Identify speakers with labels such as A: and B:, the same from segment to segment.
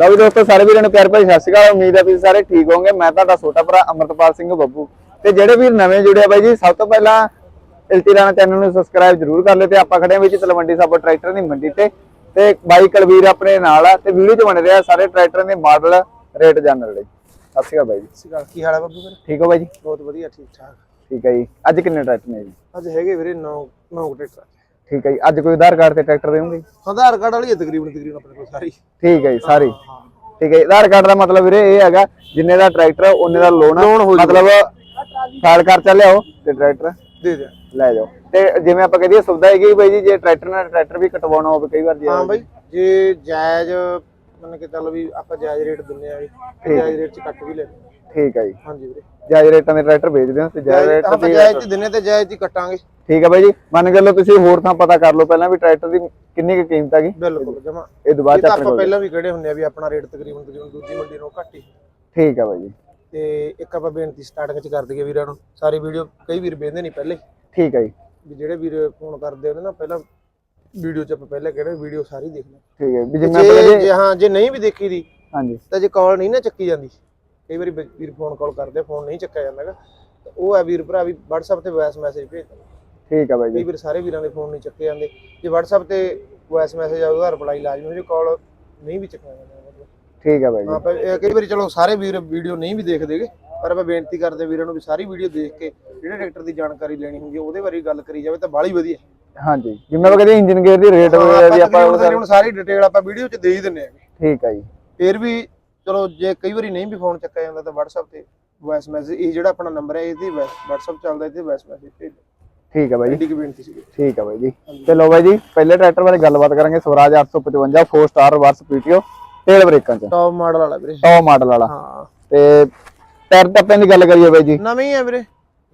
A: ਲਓ ਦੋਸਤੋ ਸਾਰੇ ਵੀਰਾਂ ਨੂੰ ਪਿਆਰ ਭਰੀ ਸਤਿ ਸ਼੍ਰੀ ਅਕਾਲ। ਉਮੀਦ ਹੈ ਤੁਸੀਂ ਸਾਰੇ ਠੀਕ ਹੋਵੋਗੇ। ਮੈਂ ਤੁਹਾਡਾ ਛੋਟਾ ਭਰਾ ਅਮਰਤਪਾਲ ਸਿੰਘ ਬੱਬੂ। ਤੇ ਜਿਹੜੇ ਵੀਰ ਨਵੇਂ ਜੁੜੇ ਆ ਬਾਈ ਜੀ ਸਭ ਤੋਂ ਪਹਿਲਾਂ ਇਲਤੀਰਾਣਾ ਚੈਨਲ ਨੂੰ ਸਬਸਕ੍ਰਾਈਬ ਜਰੂਰ ਕਰ ਲਿਓ ਤੇ ਆਪਾਂ ਖੜੇ ਵਿੱਚ ਤਲਵੰਡੀ ਸਾਬੋ ਟਰੈਕਟਰ ਦੀ ਮੰਡੀ ਤੇ। ਤੇ ਬਾਈ ਕਲਵੀਰ ਆਪਣੇ ਨਾਲ ਆ ਤੇ ਵੀਡੀਓ 'ਚ ਬਣ ਰਿਹਾ ਸਾਰੇ ਟਰੈਕਟਰਾਂ ਦੇ ਮਾਡਲ ਰੇਟ ਜਾਣਨ ਲਈ। ਸਤਿ ਸ਼੍ਰੀ ਅਕਾਲ ਬਾਈ ਜੀ।
B: ਸਿਕਾ ਕੀ ਹਾਲ ਹੈ ਬੱਬੂ ਵੀਰੇ?
A: ਠੀਕ ਹੋ ਬਾਈ ਜੀ?
B: ਬਹੁਤ ਵਧੀਆ ਠੀਕ ਠਾਕ।
A: ਠੀਕ ਹੈ ਜੀ। ਅੱਜ ਕਿੰਨੇ ਟਰੈਕਟਰ ਨੇ ਜੀ?
B: ਅੱਜ ਹੈਗੇ ਵੀਰੇ 9 9 ਟਰੈਕਟਰ।
A: ਠੀਕ ਹੈ ਜੀ। ਅੱਜ ਕੋਈ ਆਧਾਰ ਕਾਰਡ ਤੇ ਟਰੈਕਟਰ ਦੇਵੋਗੇ?
B: ਆਧਾਰ ਕਾਰਡ ਵਾਲੀ ਹੈ ਤਕਰੀਬਨ ਤਕਰੀਬਨ ਆਪਣੇ ਕੋਲ ਸਾਰੀ।
A: ਠੀਕ ਹੈ ਜੀ ਸਾਰੀ। ਠੀਕ ਹੈ। ਆਧਾਰ ਕਾਰਡ ਦਾ ਮਤਲਬ ਵੀਰੇ ਇਹ ਹੈਗਾ ਜਿੰਨੇ ਦਾ ਟਰੈਕਟਰ ਉਹਨੇ ਦਾ ਲੋਨ। ਮਤਲਬ ਫਾਈਲ ਕਰ ਲਿਆਓ ਤੇ ਟਰੈਕਟਰ
B: ਦੇ ਦੇ
A: ਲੈ ਜਾਓ। ਤੇ ਜਿਵੇਂ ਆਪਾਂ ਕਹਦੇ ਸੁਵਿਧਾ ਹੈਗੀ ਬਾਈ ਜੀ ਜੇ ਟਰੈਕਟਰ ਨਾਲ ਟਰੈਕਟਰ ਵੀ ਕਟਵਾਉਣਾ ਹੋਵੇ ਕਈ ਵਾਰ ਜੀ
B: ਹਾਂ ਬਾਈ ਜੇ। ਜਾਇਜ਼ ਮੰਨ ਕੇ ਚੱਲ ਵੀ ਆਪਾਂ ਜਾਇਜ਼ ਰੇਟ ਦਿੰਨੇ ਆ ਜੀ ਤੇ ਜਾਇਜ਼ ਰੇਟ ਚ ਕੱਟ ਵੀ ਲੈਂਦੇ। ਹਾਂ।
A: ਠੀਕ ਹੈ ਜੀ।
B: ਹਾਂਜੀ ਵੀਰੇ।
A: ਜਾਇਜ਼ ਰੇਟਾਂ ਦੇ ਟਰੈਕਟਰ ਵੇਚਦੇ ਹੋ ਤੇ ਜਾਇਜ਼ ਰੇਟ
B: ਆਪਾਂ ਜਾਇਜ਼ ਚ ਦਿੰਨੇ ਤੇ ਜਾਇਜ਼ ਹੀ ਕੱਟਾਂਗੇ।
A: ਠੀਕ ਹੈ ਬਾਈ ਜੀ ਮੰਨ ਕੇ ਲਓ ਤੁਸੀਂ ਹੋਰ ਥਾਂ ਪਤਾ ਕਰ ਲਓ ਪਹਿਲਾਂ ਵੀ ਟਰੈਕਟਰ ਦੀ ਕਿੰਨੀ ਕੁ ਕੀਮਤ ਹੈਗੀ।
B: ਬਿਲਕੁਲ ਜਮਾ।
A: ਇਹ ਤੋਂ ਬਾਅਦ
B: ਇਹ
A: ਚ
B: ਤਾਂ
A: ਆਪਣੇ
B: ਆਪਾਂ ਪਹਿਲਾਂ ਵੀ ਕਿਹੜੇ ਹੁੰਨੇ ਆ ਵੀ ਆਪਣਾ ਰੇਟ ਤਕਰੀਬਨ ਤਕਰੀਬਨ ਦੂਜੀ ਮੰਡੀ ਨਾਲੋਂ ਘੱਟ ਹੀ।
A: ਠੀਕ ਹੈ ਬਾਈ ਜੀ।
B: ਤੇ ਇੱਕ ਆਪਾਂ ਬੇਨਤੀ ਸਟਾਰਟਿੰਗ ਚ ਕਰ ਦਈਏ ਵੀਰਾਂ ਨੂੰ ਸਾਰੀ ਵੀਡੀਓ ਕਈ ਵੀਰ ਵੇਖਦੇ ਨਹੀਂ ਪਹਿਲੇ।
A: ਠੀਕ ਹੈ ਜੀ।
B: ਵੀ ਜਿਹੜੇ ਵੀਰ ਫੋਨ ਕਰਦੇ ਹੁੰਦੇ ਨਾ ਪਹਿਲਾਂ ਵੀਡੀਓ ਚ ਆਪਾਂ ਪਹਿਲਾਂ ਕਿਹੜੇ ਵੀਡੀਓ ਸਾਰੀ ਦੇਖ ਲੈ
A: ਠੀਕ ਹੈ ਵੀ
B: ਜੇ
A: ਕਹਦੇ
B: ਜੇ ਹਾਂ ਜੇ ਨਹੀਂ ਵੀ ਦੇਖੀ ਦੀ
A: ਹਾਂਜੀ।
B: ਤਾਂ ਜੇ ਕਾਲ ਨਹੀਂ ਨਾ ਚੱਕੀ ਜਾਂਦੀ। ਕਈ ਵਾਰੀ ਵੀਰ ਫੋਨ ਕਾਲ ਕਰਦੇ ਫੋਨ ਨਹੀਂ ਚੱਕਿਆ ਜਾਂਦਾਗਾ। ਤਾਂ ਉਹ ਹੈ ਵੀਰ ਭਰਾ ਵੀ WhatsApp ਤੇ ਵੌਇਸ ਮੈਸੇਜ ਭੇਜ
A: ਠੀਕ ਹੈ ਬਾਈ
B: ਕਈ
A: ਜੀ
B: ਵੀਰ ਸਾਰੇ ਵੀਰਾਂ ਦੇ ਫੋਨ ਨਹੀਂ ਚੱਕੇ ਜਾਂਦੇ। ਜੇ WhatsApp ਤੇ ਵੌਇਸ ਮੈਸੇਜ ਆਊਗਾ ਉਹਦਾ ਰਿਪਲਾਈ ਲਾਜ਼ਮੀ ਹੋ ਜੇ ਕਾਲ ਨਹੀਂ ਵੀ ਚੱਕਿਆ ਜਾਂਦਾ
A: ਠੀਕ ਹੈ ਬਾਈ ਜੀ।
B: ਇਹ ਕਈ ਵਾਰੀ ਚਲੋ ਸਾਰੇ ਵੀਰ ਵੀਡੀਓ ਨਹੀਂ ਵੀ ਦੇਖਦੇਗੇ ਪਰ ਆਪਾਂ ਬੇਨਤੀ ਕਰਦੇ ਵੀਰਾਂ ਨੂੰ ਵੀ ਸਾਰੀ ਵੀਡੀਓ ਦੇਖ ਕੇ ਜਿਹੜੇ ਟਰੈਕਟਰ ਦੀ ਜਾਣਕਾਰੀ ਲੈਣੀ ਹੁੰਦੀ ਹੈ ਉਹਦੇ ਬਾਰੇ ਗੱਲ ਕਰੀ ਜਾਵੇ ਤਾਂ ਬਾਹਲੀ ਵਧੀਆ।
A: ਹਾਂਜੀ ਜਿਵੇਂ ਆਪਾਂ ਕਹਦੇ ਇੰਜਨ ਗੇਅਰ ਦੀ ਰੇਟ ਵਗੈਰਾ ਦੀ ਆਪਾਂ
B: ਤਕਰੀਬਨ ਸਾਰੀ ਡਿਟੇਲ ਆਪਾਂ ਵੀਡੀਓ 'ਚ ਦੇ ਹੀ ਦਿੰਨੇ ਆ।
A: ਠੀਕ ਹੈ ਜੀ।
B: ਫਿਰ ਵੀ ਚਲੋ ਜੇ ਕਈ ਵਾਰੀ ਨਹੀਂ ਵੀ ਫੋਨ ਚੱਕਿਆ ਜਾਂਦਾ ਤਾਂ WhatsApp ਤੇ ਵੌਇਸ ਮੈਸੇਜ ਇਹ ਜਿਹੜਾ ਆਪਣਾ ਨੰਬਰ ਹੈ ਇਹਦੀ WhatsApp ਚੱਲਦਾ ਇਹਦੇ ਵੌਇਸ ਮੈਸੇਜ ਭੇਜ
A: ਠੀਕ ਹੈ ਬਾਈ ਜੀ।
B: ਬੇਨਤੀ ਸੀ
A: ਠੀਕ ਹੈ ਬਾਈ ਜੀ। ਤੇ ਲੋ ਬਾਈ ਜੀ ਪਹਿਲੇ ਟਰੈਕਟਰ ਬਾਰੇ ਗੱਲਬਾਤ ਕਰਾਂਗੇ ਸਵਰਾਜ 855 4 ਸਟਾਰ ਰਿਵਰਸ ਪੀਟੀਓ ਤੇਲ ਬ੍ਰੇਕਾਂ ਚ।
B: ਟੌਪ ਮਾਡਲ ਵਾਲਾ ਵੀਰੇ।
A: ਟੌਪ ਮਾਡਲ ਵਾਲਾ।
B: ਹਾਂ।
A: ਤੇ ਟਾਇਰ ਟੱਪਿਆਂ ਦੀ ਗੱਲ ਕਰੀਏ ਬਾਈ ਜੀ।
B: ਨਵੇਂ ਹੀ ਹੈ ਵੀਰੇ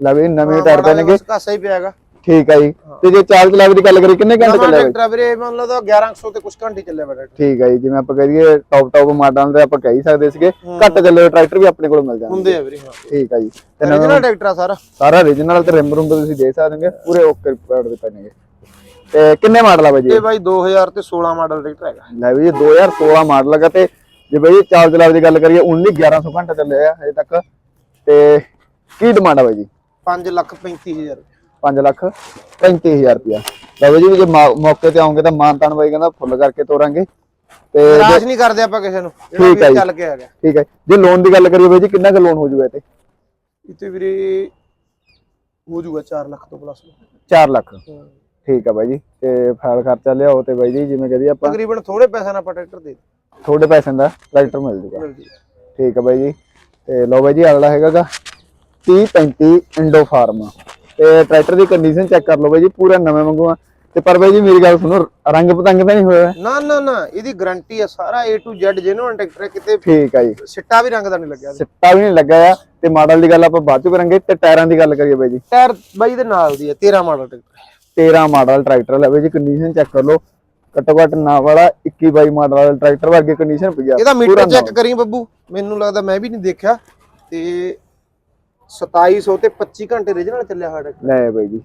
A: ਲੈ ਵੀ ਨਵੇਂ ਟਾਇਰ ਪੈਣਗੇ
B: ਕਾਸਾ ਹੀ ਪਿਆਗਾ
A: ਠੀਕ ਹੈ ਜੀ। ਤੇ ਜੇ ਚਾਰਜ ਚਲਾਵੇ ਦੀ ਗੱਲ ਕਰੀਏ ਕਿੰਨੇ ਘੰਟੇ ਚੱਲਿਆ
B: ਟਰੈਕਟਰ ਵੀਰੇ ਮੰਨ ਲਓ ਤਾਂ 1100 ਤੇ ਕੁਝ ਘੰਟੇ ਚੱਲਿਆ ਟਰੈਕਟਰ।
A: ਠੀਕ ਹੈ ਜੀ ਜਿਵੇਂ ਆਪਾਂ ਕਹੀਏ ਟੌਪ ਟੌਪ ਮਾਡਲਾਂ ਦੇ ਆਪਾਂ ਕਹਿ ਸਕਦੇ ਸੀਗੇ ਘੱਟ ਚੱਲੇ ਟਰੈਕਟਰ ਵੀ ਆਪਣੇ ਕੋਲ ਮਿਲ ਜਾਣਗੇ
B: ਹੁੰਦੇ ਆ। ਵੀਰੇ ਹਾਂ।
A: ਠੀਕ ਹੈ ਜੀ। ਤੇ ਨਵਾਂ
B: ਟਰੈਕਟਰ ਆ ਸਾਰਾ।
A: ਸਾਰਾ origignal ਤੇ ਰਿਮ ਰੂਮ ਤੁਸੀਂ ਦੇਖ ਸਕਦੇ ਹੋ ਪੂਰੇ ਓਕੇ ਰਿਪੋਰਟ ਦੇ ਪੈਣਗੇ ਤੇ ਕਿੰਨੇ ਮਾਡਲ ਆ ਬਾਈ ਜੀ?
B: ਇਹ ਬਾਈ 2000 ਤੇ 16 ਮਾਡਲ ਟਰੈਕਟਰ ਹੈਗਾ।
A: ਲੈ ਵੀ ਇਹ 2016 ਮਾਡਲ ਹੈਗਾ ਤੇ ਜੇ ਬਈ ਚਾਰਜ ਚਲਾਵੇ ਦੀ ਗੱਲ ਕਰੀਏ 19 1100 ਘੰਟਾ ਚੱਲਿਆ ਹਜੇ ਤੱਕ। ਤੇ ਕੀ ਡਿਮਾਂਡ ਆ ਬਾਈ ਜੀ?
B: 5 ਲੱਖ 35000
A: 5 ਲੱਖ 35000 ਰੁਪਇਆ। ਲੈ ਬਈ ਜੀ ਜੇ ਮੌ- ਮੌਕੇ ਤੇ ਆਉਂਗੇ ਤਾਂ ਮਾਨਤਾਨ ਬਾਈ ਕਹਿੰਦਾ ਫੁੱਲ ਕਰਕੇ ਤੋਰਾਂਗੇ। ਤੇ
B: ਨਿਰਾਸ਼ ਨਹੀਂ ਕਰਦੇ ਆਪਾਂ ਕਿਸੇ ਨੂੰ। ਜਿਹੜਾ
A: ਠੀਕ ਜੀ।
B: ਚੱਲ ਕੇ ਆ ਗਿਆ।
A: ਠੀਕ ਹੈ ਜੇ। ਲੋਨ ਦੀ ਗੱਲ ਕਰੀਏ ਬਾਈ ਜੀ ਕਿੰਨਾ ਕੁ ਲੋਨ ਹੋ ਜੂਗਾ ਇਹ ਤੇ
B: ਇੱਥੇ ਵੀਰੇ ਹੋ ਜਾਊਗਾ 4 ਲੱਖ ਤੋਂ ਪਲੱਸ
A: 4 ਲੱਖ। ਠੀਕ ਆ ਬਾਈ ਜੀ। ਤੇ ਫਾਈਲ ਖਰਚਾ ਲਿਆਓ ਤੇ ਬਾਈ ਜੀ ਜਿਵੇਂ ਕਹਦੀ ਆਪਾਂ
B: ਤਕਰੀਬਨ ਥੋੜੇ ਪੈਸਿਆਂ ਨਾਲ ਆਪਾਂ ਟਰੈਕਟਰ ਦੇ
A: ਥੋੜੇ ਪੈਸਿਆਂ ਦਾ ਟਰੈਕਟਰ ਮਿਲ ਜੂਗਾ।
B: ਮਿਲ ਜੀ
A: ਠੀਕ ਆ ਬਾਈ ਜੀ। ਤੇ ਲਓ ਬਾਈ ਜੀ ਅਗਲਾ ਹੈਗਾਗਾ 3035 ਇੰਡੋ ਫਾਰਮ। ਤੇ ਟਰੈਕਟਰ ਦੀ ਕੰਡੀਸ਼ਨ ਚੈੱਕ ਕਰ ਲਓ ਬਾਈ ਜੀ ਪੂਰਾ ਨਵੇਂ ਵਾਂਗੂ ਆ। ਤੇ ਪਰ ਬਾਈ ਜੀ ਮੇਰੀ ਗੱਲ ਸੁਣੋ ਰੰਗ ਪਤੰਗ ਤਾਂ ਨਹੀਂ ਹੋਇਆ?
B: ਨਾ ਨਾ ਨਾ ਇਹਦੀ ਗਾਰੰਟੀ ਆ ਸਾਰਾ A to Z ਜਿਹਨੂੰ ਟਰੈਕਟਰ ਕਿਤੇ
A: ਠੀਕ ਆ ਜੀ।
B: ਸਿੱਟਾ ਵੀ ਰੰਗ ਦਾ ਨਹੀਂ ਲੱਗਿਆ।
A: ਸਿੱਟਾ ਵੀ ਨਹੀਂ ਲੱਗਾ ਆ ਤੇ ਮਾਡਲ ਦੀ ਗੱਲ ਆਪਾਂ ਬਾਅਦ ਚ ਕਰਾਂਗੇ ਤੇ ਟਾਇਰਾਂ ਦੀ ਗੱਲ ਕਰੀਏ ਬਾਈ ਜੀ।
B: ਟਾਇਰ ਬਾਈ ਦੇ ਨਾਲ ਦੀ ਹੈ 13 ਮਾਡਲ ਟਰੈਕਟਰ
A: 13 ਮਾਡਲ ਟਰੈਕਟਰ ਲੈ ਬਾਈ ਜੀ ਕੰਡੀਸ਼ਨ ਚੈੱਕ ਕਰ ਲਓ। ਘੱਟੋ ਘੱਟ ਨਾ ਵਾਲਾ 21 22 ਮਾਡਲ ਵਾਲਾ ਟਰੈਕਟਰ ਵਰਗੀ ਕੰਡੀਸ਼ਨ ਪਈ ਆ
B: ਇਹਦਾ ਮੀਟਰ ਚੈੱਕ ਕਰੀ ਬੱਬੂ ਮੈਨੂੰ ਲੱਗਦਾ ਮੈਂ ਵੀ ਨਹੀਂ ਦੇਖਿਆ ਤੇ 2700 ਤੇ 25 ਘੰਟੇ origignal ਚੱਲਿਆ ਹੋਇਆ ਟਰੈਕਟਰ
A: ਲੈ ਬਾਈ ਜੀ।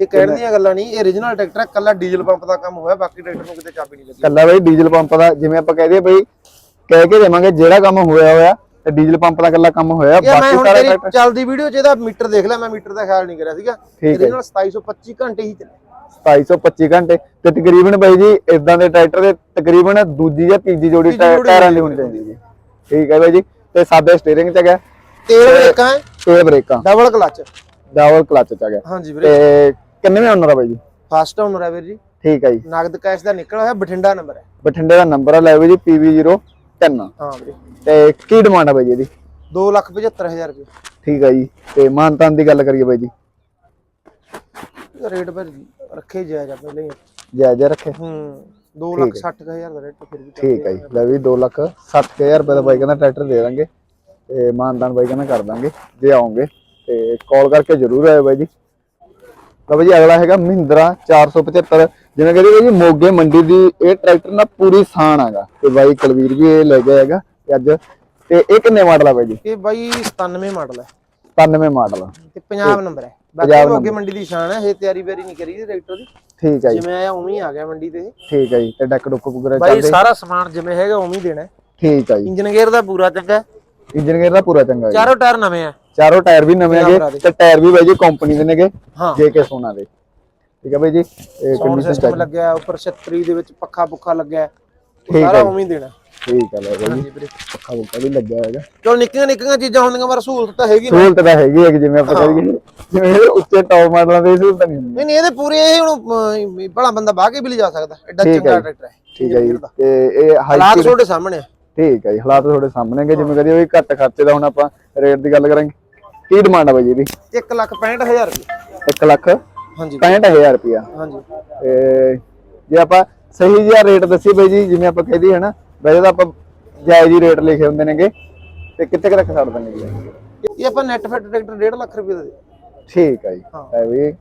B: ਇਹ ਕਹਿਣ ਦੀਆਂ ਗੱਲਾਂ ਨਹੀਂ ਇਹ origignal ਟਰੈਕਟਰ ਹੈ ਕੱਲਾ ਡੀਜ਼ਲ ਪੰਪ ਦਾ ਕੰਮ ਹੋਇਆ ਬਾਕੀ ਟਰੈਕਟਰ ਨੂੰ ਕਿਤੇ ਚਾਬੀ ਨਹੀਂ ਲੱਗੀ।
A: ਕੱਲਾ ਬਾਈ ਡੀਜ਼ਲ ਪੰਪ ਦਾ ਜਿਵੇਂ ਆਪਾਂ ਕਹਦੇ ਬਈ ਕਹਿ ਕੇ ਦੇਵਾਂਗੇ ਜਿਹੜਾ ਕੰਮ ਹੋਇਆ ਹੋਇਆ ਤੇ ਡੀਜ਼ਲ ਪੰਪ ਦਾ ਕੱਲਾ ਕੰਮ ਹੋਇਆ ਬਾਕੀ ਸਾਰਾ
B: ਤੇਰੀ ਚੱਲਦੀ ਵੀਡੀਓ 'ਚ ਇਹਦਾ ਮੀਟਰ ਦੇਖ ਲਿਆ ਮੈਂ ਮੀਟਰ ਦਾ ਖਿਆਲ ਨਹੀਂ ਕਰਿਆ ਸੀਗਾ।
A: ਹੈ।
B: origignal 2725 ਘੰਟੇ ਹੀ ਚੱਲਿਆ
A: 2725 ਘੰਟੇ ਤੇ ਤਕਰੀਬਨ ਬਾਈ ਜੀ ਇਦਾਂ ਦੇ ਟਰੈਕਟਰ ਦੇ ਤਕਰੀਬਨ ਦੂਜੀ ਜਾਂ ਤੀਜੀ ਜੋੜੀ ਟਾਇਰਾਂ ਦੀ
B: ਹੋਣੀ
A: ਚਾਹੀਦੀ ਜੀ। ਠੀਕ ਹੈ ਬਾਈ ਜੀ ਤੇ ਸਾਦੇ ਸਟੀਅਰਿੰਗ ਚ ਹੈਗਾ।
B: ਤੇਲ ਬ੍ਰੇਕਾਂ ਹੈ?
A: ਤੇ ਬ੍ਰੇਕਾਂ।
B: Double clutch.
A: ਡਬਲ ਕਲਚ ਚ ਹੈਗਾ
B: ਹਾਂਜੀ ਵੀਰੇ।
A: ਤੇ ਕਿੰਨੇਵੇਂ ਓਨਰ ਆ ਬਾਈ ਜੀ?
B: ਫਸਟ ਓਨਰ ਹੈ ਵੀਰ ਜੀ।
A: ਠੀਕ ਹੈ ਜੀ।
B: ਨਗਦ ਕੈਸ਼ ਦਾ ਨਿਕਲ ਹੋਇਆ ਬਠਿੰਡਾ ਨੰਬਰ ਹੈ।
A: ਬਠਿੰਡੇ ਦਾ ਨੰਬਰ ਆ ਲੈ ਬਾਈ ਜੀ PV010
B: ਹਾਂ ਵੀਰੇ।
A: ਤੇ ਕੀ ਡਿਮਾਂਡ ਆ ਬਾਈ ਜੀ ਇਹਦੀ?
B: 275000 ਰੁਪਏ।
A: ਠੀਕ ਹੈ ਜੀ। ਤੇ ਮਾਨਤਾਨ ਦੀ ਗੱਲ ਕਰੀਏ ਬਾਈ ਜੀ।
B: ਰੇਟ ਪਰ ਰੱਖੇ ਜਾਇਜ਼ ਆ ਪਹਿਲੇ ਹੀ।
A: ਜਾਇਜ਼ ਰੱਖੇ।
B: ਹੂੰ 260000 ਦਾ ਰੇਟ ਫਿਰ ਵੀ
A: ਠੀਕ ਹੈ ਜੀ। ਲੈ ਵੀ 2 ਲੱਖ 60000 ਰੁਪਏ ਦਾ ਬਾਈ ਕਹਿੰਦਾ ਟਰੈਕਟਰ ਦੇ ਦਾਂਗੇ। ਤੇ ਮਾਨਦਾਨ ਬਾਈ ਕਹਿੰਦਾ ਕਰ ਦਾਂਗੇ ਜੇ ਆਉਂਗੇ ਤੇ ਕਾਲ ਕਰਕੇ ਜ਼ਰੂਰ ਆਇਓ ਬਾਈ ਜੀ। ਲਓ ਬਾਈ ਜੀ ਅਗਲਾ ਹੈਗਾ ਮਹਿੰਦਰਾ 475 ਜਿਵੇਂ ਕਹਿੰਦੇ ਬਾਈ ਜੀ ਮੋਗੇ ਮੰਡੀ ਦੀ ਇਹ ਟਰੈਕਟਰ ਨਾ ਪੂਰੀ ਸਾਨ ਹੈਗਾ। ਤੇ ਬਾਈ ਕਲਵੀਰ ਵੀ ਇਹ ਲੈ ਗਿਆ ਹੈਗਾ ਤੇ ਅੱਜ ਤੇ ਇਹ ਕਿੰਨੇ ਮਾਡਲ ਆ ਬਾਈ ਜੀ?
B: ਇਹ ਬਾਈ 97 ਮਾਡਲ ਹੈ
A: 97 ਮਾਡਲ
B: ਤੇ ਪੰਜਾਬ ਨੰਬਰ ਹੈ ਬਾਕੀ ਮੋਗੇ ਮੰਡੀ ਦੀ ਸ਼ਾਨ ਹੈ ਇਹ ਤਿਆਰੀ ਬੇਰੀ ਨਹੀਂ ਕਰੀ ਟਰੈਕਟਰ ਦੀ।
A: ਠੀਕ ਹੈ ਜੀ।
B: ਜਿਵੇਂ ਆਇਆ ਉਵੇਂ ਹੀ ਆ ਗਿਆ ਮੰਡੀ ਤੇ।
A: ਠੀਕ ਹੈ ਜੀ ਤੇ ਡੈਕ ਡੁੱਕ ਵਗੈਰਾ
B: ਬਾਈ
A: ਚੱਲਦੇ।
B: ਸਾਰਾ ਸਮਾਨ ਜਿਵੇਂ ਹੈਗਾ ਉਵੇਂ ਹੀ ਦੇਣਾ।
A: ਠੀਕ ਹੈ ਜੀ।
B: ਇੰਜਨ ਗੇਅਰ ਦਾ ਪੂਰਾ ਚੰਗਾ।
A: ਇੰਜਨ ਗੇਅਰ ਦਾ ਪੂਰਾ ਚੰਗਾ ਜੀ।
B: ਚਾਰੋਂ ਟਾਇਰ ਨਵੇਂ ਆ।
A: ਚਾਰੋਂ ਟਾਇਰ ਵੀ ਨਵੇਂ ਹੈਗੇ। ਤੇ ਟਾਇਰ ਵੀ ਬਾਈ ਜੀ ਕੰਪਨੀ ਦੇ ਨੇਗੇ
B: ਹਾਂ।
A: ਜੇ ਕੇ ਸੋਨਾ ਦੇ। ਠੀਕ ਹੈ ਬਾਈ ਜੀ ਕੰਡੀਸ਼ਨ
B: ਸਿਸਟਮ ਲੱਗਿਆ ਹੈ, ਉੱਪਰ ਛਤਰੀ ਦੇ ਵਿੱਚ ਪੱਖਾ ਪੁੱਖਾ ਲੱਗਿਆ ਹੈ। ਸਾਰਾ
A: ਹੈ।
B: ਉਵੇਂ ਹੀ ਦੇਣਾ।
A: ਠੀਕ ਹੈ ਲੈ ਬਾਈ ਜੀ। ਪੱਖਾ ਪੁੱਖਾ ਵੀ ਲੱਗਿਆ ਹੈਗਾ।
B: ਚਲੋ ਨਿੱਕੀਆਂ ਨਿੱਕੀਆਂ ਚੀਜ਼ਾਂ ਹੁੰਦੀਆਂ ਪਰ ਸਹੂਲਤ ਤਾਂ ਹੈਗੀ
A: ਸਹੂਲਤ ਤਾਂ ਹੈਗੀ ਹੈ ਜਿਵੇਂ ਆਪਾਂ ਕਹੀਏ ਜਿਵੇਂ ਉੱਚੇ ਟੌਪ ਮਾਡਲਾਂ ਦੇ ਸਹੂਲਤ ਨਹੀਂ ਹੁੰਦੀ।
B: ਨਹੀਂ ਨਹੀਂ ਇਹਦੇ ਪੂਰੇ ਇਹ ਹੁਣ ਭਲਾ ਬੰਦਾ ਬਾਹ ਕੇ ਵੀ ਲਿਜਾ ਸਕਦਾ ਐਡਾ
A: ਹੈ
B: ਚੰਗਾ
A: ਜੀ।
B: ਟਰੈਕਟਰ ਹੈ।
A: ਠੀਕ ਹੈ ਜੀ। ਤੇ ਇਹ ਹਾਈ
B: ਹਾਲਾਤ ਤੁਹਾਡੇ ਸਾਹਮਣੇ ਆ।
A: ਠੀਕ ਹੈ ਜੀ ਹਾਲਾਤ ਤੁਹਾਡੇ ਸਾਹਮਣੇ ਹੈਗੇ ਜਿਵੇਂ ਕਹਦੇ ਵੀ ਘੱਟ ਖਰਚੇ ਦਾ ਹੁਣ ਆਪਾਂ ਰੇਟ ਦੀ ਗੱਲ ਕਰਾਂਗੇ। ਕੀ ਡਿਮਾਂਡ ਆ ਬਾਈ ਜੀ ਇਹਦੀ?
B: 1 ਲੱਖ 65000 ਰੁਪਏ।
A: 1 ਲੱਖ
B: ਹਾਂਜੀ।
A: 65000 ਰੁਪਿਆ
B: ਹਾਂਜੀ।
A: ਤੇ ਜੇ ਆਪਾਂ ਸਹੀ ਜਿਹਾ ਰੇਟ ਦੱਸੀਏ ਬਾਈ ਜੀ ਜਿਵੇਂ ਆਪਾਂ ਕਹਦੇ ਹਨਾ ਵੈਸੇ ਤਾਂ ਆਪਾਂ ਜਾਇਜ਼ ਹੀ ਰੇਟ ਲਿਖੇ ਹੁੰਦੇ ਨੇਗੇ ਤੇ ਕਿੱਥੇ ਤੱਕ ਛੱਡ ਦਿੰਦੇ
B: ਇਹ ਆਪਾਂ ਨੈਟ ਫਿੱਟ ਟਰੈਕਟਰ 1.5 ਲੱਖ ਰੁਪਏ ਦਾ
A: ਠੀਕ ਹੈ ਜੀ।
B: ਹਾਂ।
A: ਹੈ ਵੀ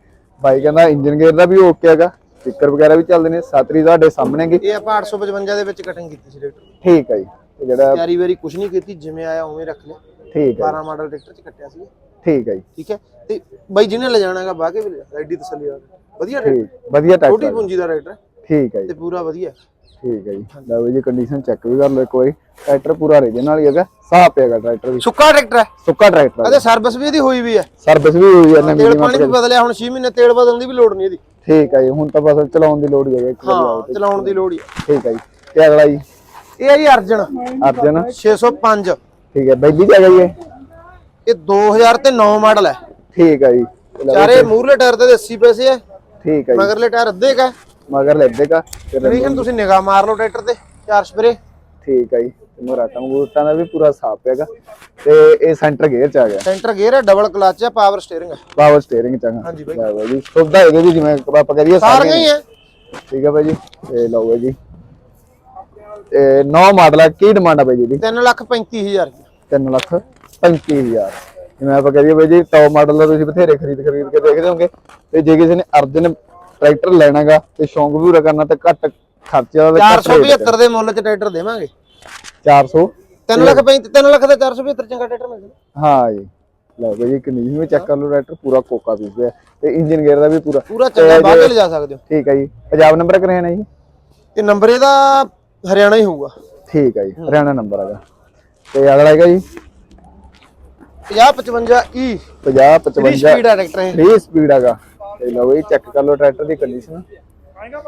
A: ਬਾਈ ਕਹਿੰਦਾ ਇੰਜਨ ਗੇਅਰ ਦਾ ਵੀ ਓਕੇ ਹੈਗਾ ਸਪੀਕਰ ਵਗੈਰਾ ਵੀ ਚੱਲਦੇ ਨੇ ਸਾਤਰੀ ਤੁਹਾਡੇ ਸਾਹਮਣੇ ਹੈਗੀ।
B: ਇਹ ਆਪਾਂ 855 ਦੇ ਵਿੱਚ ਕਟਿੰਗ ਕੀਤੀ ਸੀ ਟਰੈਕਟਰ
A: ਠੀਕ ਹੈ ਜੀ। ਜਿਹੜਾ
B: ਤਿਆਰੀ ਵਾਰੀ ਕੁਝ ਨਹੀਂ ਕੀਤੀ ਜਿਵੇਂ ਆਇਆ ਉਵੇਂ ਰੱਖ ਲਿਆ।
A: ਠੀਕ ਹੈ
B: 12 ਮਾਡਲ ਟਰੈਕਟਰ ਚ ਕੱਟਿਆ ਸੀ
A: ਠੀਕ ਹੈ ਜੀ।
B: ਠੀਕ ਹੈ? ਤੇ ਬਾਈ ਜਿਹਨੇ ਲੈ ਜਾਣਾਗਾ ਬਾਹ ਕੇ ਵੀ ਐਡੀ ਤਸੱਲੀ ਨਾਲ ਵਧੀਆ ਟਰੈਕਟਰ।
A: ਠੀਕ ਵਧੀਆ
B: ਛੋਟੀ
A: ਟਰੈਕਟਰ
B: ਪੂੰਜੀ ਦਾ ਟਰੈਕਟਰ ਹੈ
A: ਠੀਕ ਹੈ ਜੀ।
B: ਤੇ ਪੂਰਾ ਵਧੀਆ।
A: ਠੀਕ ਹੈ ਜੀ। ਲਓ ਜੀ ਕੰਡੀਸ਼ਨ ਚੈੱਕ ਵੀ ਕਰ ਲਓ ਇੱਕ ਵਾਰੀ। ਟਰੈਕਟਰ ਪੂਰਾ ਰੀਜਨਲ ਹੀ ਹੈਗਾ। ਸਾਫ਼ ਪਿਆਗਾ ਟਰੈਕਟਰ ਵੀ।
B: ਸੁੱਕਾ ਟਰੈਕਟਰ ਹੈ?
A: ਸੁੱਕਾ ਟਰੈਕਟਰ
B: ਇਹਦੇ ਸਰਵਿਸ ਵੀ ਇਹਦੀ ਹੋਈ ਵੀ ਹੈ।
A: ਸਰਵਿਸ ਵੀ ਹੋਈ ਹੈ ਨਵੀਂ
B: ਤੇਲ ਪਾਣੀ ਵੀ ਬਦਲਿਆ ਹੁਣ 6 ਮਹੀਨੇ ਤੇਲ ਬਦਲਣ ਦੀ ਵੀ ਲੋੜ ਨਹੀਂ ਇਹਦੀ।
A: ਠੀਕ ਹੈ ਜੀ ਹੁਣ ਤਾਂ ਬਸ ਚਲਾਉਣ ਦੀ ਲੋੜ ਹੀ ਹੈ ਇੱਕ ਵਾਰੀ
B: ਹਾਂ ਚਲਾਉਣ ਦੀ ਲੋੜ ਹੀ ਹੈ।
A: ਠੀਕ ਹੈ ਜੀ। ਤੇ ਅਗਲਾ ਜੀ।
B: ਇਹ ਹੈ ਜੀ ਅਰਜਨ।
A: ਅਰਜਨ।
B: 605
A: ਠੀਕ ਹੈ ਬੈਲੀ ਚ ਹੈਗਾ ਜੀ ਇਹ
B: ਇਹ 2009 ਮਾਡਲ ਹੈ।
A: ਠੀਕ ਹੈ ਜੀ।
B: ਚਾਰੇ ਮੂਹਰਲੇ ਟਾਇਰ ਤੇ 80 ਪੈਸੇ ਹੈ।
A: ਠੀਕ ਹੈ ਜੀ।
B: ਮਗਰਲੇ ਟਾਇਰ ਅੱਧੇ ਕਾ
A: ਮਗਰ ਲੈ ਦੇਗਾ ਤੇ ਲੈ-
B: ਕੰਡੀਸ਼ਨ ਤੁਸੀਂ ਨਿਗਾਹ ਮਾਰ ਲਓ ਟਰੈਕਟਰ ਤੇ ਚਾਰ ਸਪਰੇ।
A: ਠੀਕ ਹੈ ਜੀ। ਮਰਾਟਾ ਮਗੂਟਾਂ ਦਾ ਵੀ ਪੂਰਾ ਸਾਫ਼ ਹੈਗਾ। ਤੇ ਇਹ ਸੈਂਟਰ ਗੇਅਰ ਚ ਆ ਗਿਆ।
B: ਸੈਂਟਰ ਗੇਅਰ ਹੈ ਡਬਲ ਕਲਚ ਹੈ ਪਾਵਰ ਸਟੀਅਰਿੰਗ ਹੈ।
A: ਪਾਵਰ ਸਟੀਅਰਿੰਗ ਚੰਗਾ
B: ਹਾਂਜੀ ਬਾਈ।
A: ਬਾਈ ਜੀ। ਸੁਵਿਧਾ ਹੈਗੀ ਜੀ ਜਿਵੇਂ ਆਪਾਂ ਕਰੀਏ
B: ਸਾਰੀਆਂ ਹੀ ਹੈ।
A: ਠੀਕ ਹੈ ਭਾਈ ਜੀ। ਤੇ ਲਓ ਬਾਈ ਜੀ। ਨੌ ਮਾਡਲ ਹੈ ਕੀ ਡਿਮਾਂਡ ਆ ਬਾਈ ਜੀ ਦੀ
B: 3 ਲੱਖ 35000
A: 3 ਲੱਖ 35000 ਜਿਵੇਂ ਆਪਾਂ ਕਰੀਏ ਬਾਈ ਜੀ ਟੌਪ ਮਾਡਲ ਦਾ ਤੁਸੀਂ ਬਥੇਰੇ ਖਰੀਦ ਖਰੀਦ ਕੇ ਦੇਖਦੇ ਹੋਗੇ ਤੇ ਜੇ ਕਿਸੇ ਨੇ ਅਰਜਨ ਟਰੈਕਟਰ ਲੈਣਾਗਾ ਤੇ ਸ਼ੌਂਕ ਵੀ ਪੂਰਾ ਕਰਨਾ ਤੇ ਘੱਟ ਖਰਚੇ ਵਾਲਾ ਤੇ ਘੱਟ rate
B: 475 ਦੇ ਮੁੱਲ 'ਚ ਟਰੈਕਟਰ ਦੇਵਾਂਗੇ।
A: 400
B: 3 ਲੱਖ 35 3 ਲੱਖ ਦਾ 475 ਚੰਗਾ ਟਰੈਕਟਰ ਮਿਲ ਜਾਣਾ।
A: ਹਾਂ ਜੀ। ਲਓ ਬਾਈ ਜੀ ਕੰਡੀਸ਼ਨ ਵੀ ਚੈੱਕ ਕਰ ਲਓ ਟਰੈਕਟਰ ਪੂਰਾ ਕੋਕਾ ਪੀਸ ਹੈ ਤੇ ਇੰਜਨ ਗੇਅਰ ਦਾ ਵੀ ਪੂਰਾ।
B: ਪੂਰਾ ਚੰਗਾ ਬਾਹ ਕੇ ਲਿਜਾ ਸਕਦੇ ਹੋ।
A: ਠੀਕ ਹੈ ਜੀ। ਪੰਜਾਬ ਨੰਬਰ ਕਰਿਆ ਨਾ ਜੀ?
B: ਤੇ ਨੰਬਰ ਇਹਦਾ ਹਰਿਆਣਾ ਹੀ ਹੋਊਗਾ।
A: ਠੀਕ ਹੈ ਜੀ ਹਰਿਆਣਾ ਨੰਬਰ ਹੈਗਾ। ਤੇ ਅਗਲਾ ਹੈਗਾ ਜੀ?
B: 50 55 E
A: 50
B: 3
A: 55
B: ਸਪੀਡ ਹੈ ਟਰੈਕਟਰ ਇਹ।
A: 3 ਸਪੀਡ ਹੈਗਾ। ਤੇ ਲਓ ਬਈ ਚੈੱਕ ਕਰ ਲਓ ਟਰੈਕਟਰ ਦੀ ਕੰਡੀਸ਼ਨ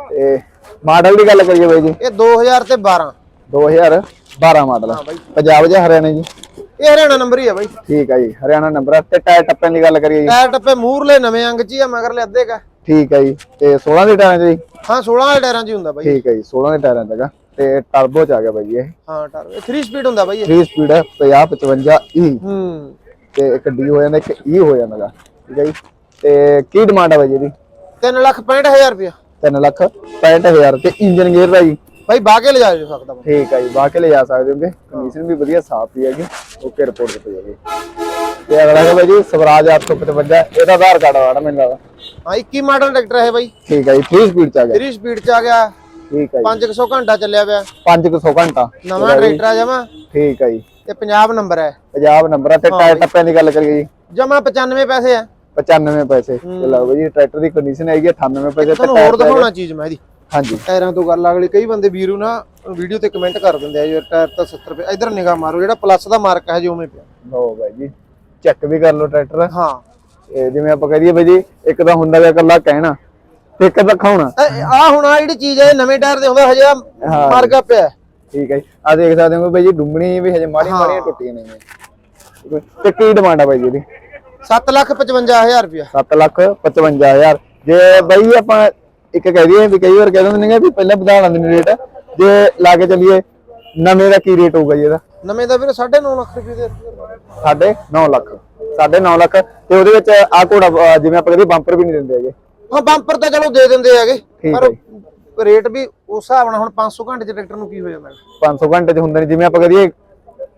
A: ਤੇ ਮਾਡਲ ਦੀ ਗੱਲ ਕਰੀਏ ਬਾਈ ਜੀ।
B: ਇਹ 2000 ਤੇ 12
A: 2012 ਮਾਡਲ ਪੰਜਾਬ ਜਾਂ ਹਰਿਆਣਾ ਜੀ?
B: ਇਹ ਹਰਿਆਣਾ ਨੰਬਰ ਹੀ ਹੈ ਬਾਈ।
A: ਠੀਕ ਹੈ ਜੀ ਹਰਿਆਣਾ ਨੰਬਰ ਹੈ ਤੇ ਟਾਇਰ ਟੱਪਿਆਂ ਦੀ ਗੱਲ ਕਰੀਏ ਜੀ।
B: ਟਾਇਰ ਟੱਪੇ ਮੂਹਰਲੇ ਨਵੇਂ ਅੰਗ 'ਚ ਹੀ ਆ ਮਗਰਲੇ ਅੱਧੇ ਕਾ।
A: ਠੀਕ ਹੈ ਜੀ ਤੇ 16 ਦੇ ਟਾਇਰਾਂ 'ਚ ਜੀ?
B: ਹਾਂ 16 ਵਾਲੇ ਟਾਇਰਾਂ 'ਚ ਹੀ ਹੁੰਦਾ ਬਾਈ।
A: ਠੀਕ ਹੈ ਜੀ 16 ਦੇ ਟਾਇਰਾਂ 'ਚ ਹੈਗਾ। ਤੇ ਟਰਬੋ 'ਚ ਆ ਗਿਆ ਬਾਈ ਇਹ।
B: ਹਾਂ ਇਹ 3 ਸਪੀਡ ਹੁੰਦਾ ਬਾਈ ਇਹ।
A: 3 ਸਪੀਡ ਹੈ 50 55 E
B: ਹੂੰ।
A: ਤੇ ਇੱਕ D ਹੋ ਜਾਂਦਾ ਇੱਕ E ਹੋ ਜਾਂਦਾ ਗਾ। ਠੀਕ ਹੈ ਜੀ। ਤੇ ਕੀ ਡਿਮਾਂਡ ਹੈ ਬਾਈ ਇਹਦੀ?
B: 3 ਲੱਖ 65000 ਰੁਪਇਆ।
A: 3 ਲੱਖ 65000 ਤੇ ਇੰਜਨ ਗੇਅਰ ਦਾ ਜੀ
B: ਬਾਈ ਬਾਹ ਕੇ ਲਿਜਾ ਸਕਦਾ ਬੰਦਾ।
A: ਠੀਕ ਹੈ ਜੀ ਬਾਹ ਕੇ ਲੈ ਜਾ ਸਕਦੇ ਹੋਗੇ। ਕੰਡੀਸ਼ਨ ਵੀ ਵਧੀਆ ਸਾਫ਼ ਹੀ ਹੈਗੀ ਓਕੇ ਰਿਪੋਰਟ ਦਿੱਤੀ ਜਾਏਗੀ ਤੇ ਅਗਲਾ ਹੈ ਬਾਈ ਜੀ ਸਵਰਾਜ 855 ਇਹਦਾ ਆਧਾਰ ਕਾਰਡ ਵਾੜਾ ਮੈਨੂੰ ਲੱਗਦਾ
B: ਹਾਂ 21 ਮਾਡਲ ਟਰੈਕਟਰ ਹੈ ਬਾਈ।
A: ਠੀਕ ਹੈ ਜੀ 3 ਸਪੀਡ ਚ ਆ ਗਿਆ।
B: 3 ਸਪੀਡ 'ਚ ਆ ਗਿਆ।
A: ਠੀਕ ਹੈ ਜੀ।
B: 500 ਘੰਟਾ ਚੱਲਿਆ ਪਿਆ।
A: 500 ਘੰਟਾ।
B: ਨਵਾਂ ਟਰੈਕਟਰ ਆ ਜਮਾ
A: ਠੀਕ ਹੈ ਜੀ।
B: ਤੇ ਪੰਜਾਬ ਨੰਬਰ ਹੈ।
A: ਪੰਜਾਬ ਨੰਬਰ ਹੈ ਤੇ ਟਾਇਰ ਟੱਪਿਆਂ ਦੀ ਗੱਲ ਕਰੀਏ ਜੀ।
B: ਜਮਾ 95 ਪੈਸੇ ਆ।
A: 95 ਪੈਸੇ। ਲਓ ਬਾਈ ਜੀ ਟਰੈਕਟਰ ਦੀ ਕੰਡੀਸ਼ਨ ਹੈਗੀ ਹੈ 98 ਪੈਸੇ ਤੇ
B: ਹੋਰ ਦਿਖਾਉਣਾ ਚੀਜ਼ ਮੈਂ ਇਹਦੀ।
A: ਹਾਂਜੀ।
B: ਟਾਇਰਾਂ ਤੋਂ ਗੱਲ ਅਗਲੀ ਕਈ ਬੰਦੇ ਵੀਰੂ ਨਾ ਵੀਡੀਓ ਤੇ ਕਮੈਂਟ ਕਰ ਦਿੰਦੇ ਆ ਯਾਰ ਟਾਇਰ ਤਾਂ 70 ਰੁਪਏ ਇਧਰ ਨਿਗਾਹ ਮਾਰੋ ਜਿਹੜਾ ਪਲੱਸ ਦਾ ਮਾਰਕ ਹੈ ਜੀ ਉਵੇਂ ਪਿਆ।
A: ਲਓ ਬਾਈ ਜੀ ਚੈੱਕ ਵੀ ਕਰ ਲਓ ਟਰੈਕਟਰ।
B: ਹਾਂ।
A: ਇਹ ਜਿਵੇਂ ਆਪਾਂ ਕਹੀਏ ਬਾਈ ਜੀ ਇੱਕ ਤਾਂ ਹੁੰਦਾ ਗਾ ਇਕੱਲਾ ਕਹਿਣਾ। ਇੱਕ ਦਿਖਾਉਣਾ
B: ਆ ਹੁਣ ਆ ਜਿਹੜੀ ਚੀਜ਼ ਹੈ ਨਵੇਂ ਟਾਇਰ ਦੇ ਹੁੰਦਾ ਹਜੇ
A: ਹਾਂ।
B: ਮਾਰਕਾ ਪਿਆ ਹੈ।
A: ਠੀਕ ਹੈ ਆ ਦੇਖ ਸਕਦੇ ਹੋ ਬਾਈ ਜੀ ਡੁੰਗਣੀ ਵੀ ਹਜੇ ਮਾੜੀ ਮਾੜੀਆਂ ਟੁੱਟੀਆਂ ਨਹੀਂ ਨੇ ਤੇ ਕੀ ਡਿਮਾਂਡ ਆ ਬਾਈ ਜੀ ਇਹਦੀ?
B: ਸੱਤ ਲੱਖ 55000 ਰੁਪਇਆ।
A: 7 ਲੱਖ 55000 ਜੇ ਬਾਈ ਆਪਾਂ ਇੱਕ ਕਹਿ ਦਈਏ ਵੀ ਕਈ ਵਾਰ ਕਹਿ ਦਿੰਦੇ ਨੇ ਵੀ ਪਹਿਲਾਂ ਵਧਾ ਲੈਂਦੇ ਨੇ ਰੇਟ ਜੇ ਲਾ ਕੇ ਚੱਲੀਏ ਨਵੇਂ ਦਾ ਕੀ ਰੇਟ ਹੋਊਗਾ ਜੀ ਇਹਦਾ?
B: ਨਵੇਂ ਦਾ ਵੀਰ 9.5 ਲੱਖ ਰੁਪਏ ਦੇ
A: ਸਾਢੇ 9 ਲੱਖ। ਸਾਢੇ 9 ਲੱਖ। ਤੇ ਉਹਦੇ ਵਿੱਚ ਆ ਘੋੜਾ ਜਿਵੇਂ ਆਪਾਂ ਕਹਿੰਦੇ ਬੰਪਰ ਵੀ ਨਹੀਂ ਦਿੰਦੇ ਹੈਗੇ।
B: ਹਾਂ ਬੰਪਰ ਤਾਂ ਚਲੋ ਦੇ ਦਿੰਦੇ ਹੈਗੇ ਪਰ ਰੇਟ ਵੀ ਉਸ ਹਿਸਾਬ ਨਾਲ ਹੁਣ 500 ਘੰਟੇ ਚ ਟਰੈਕਟਰ ਨੂੰ ਕੀ ਹੋ ਜਾਂਦਾ?
A: 500 ਘੰਟੇ ਚ ਹੁੰਦੇ ਨੇ ਜਿਵੇਂ ਆਪਾਂ ਕਹਦੀਏ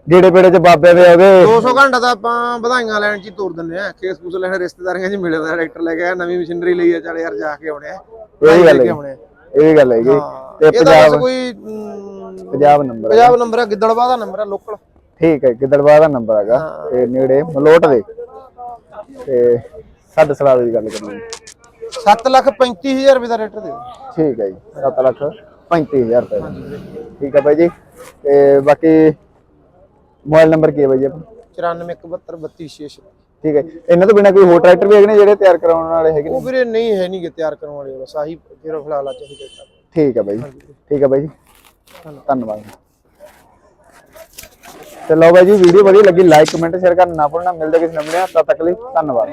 A: ਗੇੜੇ ਪੇੜੇ ਚ ਬਾਬੇ ਦੇ ਉਹਦੇ
B: 200 ਘੰਟਾ ਤਾਂ ਆਪਾਂ ਵਧਾਈਆਂ ਲੈਣ ਚ ਹੀ ਤੋਰ ਦਿੰਦੇ ਆ ਕੇਸ ਕੂਸ ਲੈਣ ਰਿਸ਼ਤੇਦਾਰੀਆਂ ਚ ਮਿਲਦਾ ਟਰੈਕਟਰ ਲੈ ਕੇ ਨਵੀਂ ਮਸ਼ੀਨਰੀ ਲਈ ਆ ਚੱਲ ਯਾਰ ਜਾ ਕੇ ਆਉਣੇ ਆ।
A: ਇਹ ਗੱਲ ਹੈ ਇਹ ਵੀ ਗੱਲ
B: ਹਾਂ ਇਹ ਤਾਂ
A: ਪੰਜਾਬ
B: ਕੋਈ
A: ਪੰਜਾਬ ਨੰਬਰ
B: ਪੰਜਾਬ ਨੰਬਰ ਹੈ ਗਿੱਦੜਵਾ ਦਾ ਨੰਬਰ ਹੈ ਲੋਕਲ
A: ਠੀਕ ਹੈ ਗਿੱਦੜਬਾਹ ਦਾ ਨੰਬਰ ਹੈਗਾ। ਤੇ ਨੇੜੇ ਮਲੋਟ ਦੇ। ਤੇ ਸਾਡੇ ਸਲਾਹ ਦੀ ਗੱਲ ਕਰੀਏ
B: 7 ਲੱਖ 35000 ਰੁਪਏ ਦਾ ਦੇ ਦਿਓ।
A: ਠੀਕ ਹੈ ਜੀ 7 ਲੱਖ 35000 ਰੁਪਏ। ਠੀਕ ਹੈ ਬਾਈ ਜੀ ਤੇ ਬਾਕੀ ਮੋਬਾਈਲ ਨੰਬਰ ਕੀ ਹੈ ਬਾਈ ਜੀ ਆਪਣਾ?
B: 94173226
A: ਠੀਕ ਹੈ ਇਹਨਾਂ ਤੋਂ ਬਿਨਾ ਕੋਈ ਹੋਰ ਟਰੈਕਟਰ ਵੀ ਹੈਗੇ ਨੇ ਜਿਹੜੇ ਤਿਆਰ ਕਰਾਉਣ ਵਾਲੇ ਹੈਗੇ ਨੇ?
B: ਉਹ ਵੀਰੇ ਨਹੀਂ ਹੈ ਨਹੀਂ ਗੇ ਤਿਆਰ ਕਰਨ ਵਾਲੇ ਬਸ ਆਹੀ ਫਿਰ ਫਿਲਹਾਲ ਆ ਚਾਹੀਦੇ
A: ਠੀਕ ਹੈ ਬਾਈ ਜੀ। ਠੀਕ ਹੈ ਬਾਈ ਜੀ। ਧੰਨਵਾਦ। ਤੇ ਲਓ ਬਾਈ ਜੀ ਵੀਡੀਓ ਵਧੀਆ ਲੱਗੀ ਲਾਈਕ ਕਮੈਂਟ ਸ਼ੇਅਰ ਕਰਨਾ ਨਾ ਭੁੱਲਣਾ ਮਿਲਦੇ ਕਿਸੇ ਨਵੇਂ ਤਦ ਤੱਕ ਲਈ ਧੰਨਵਾਦ।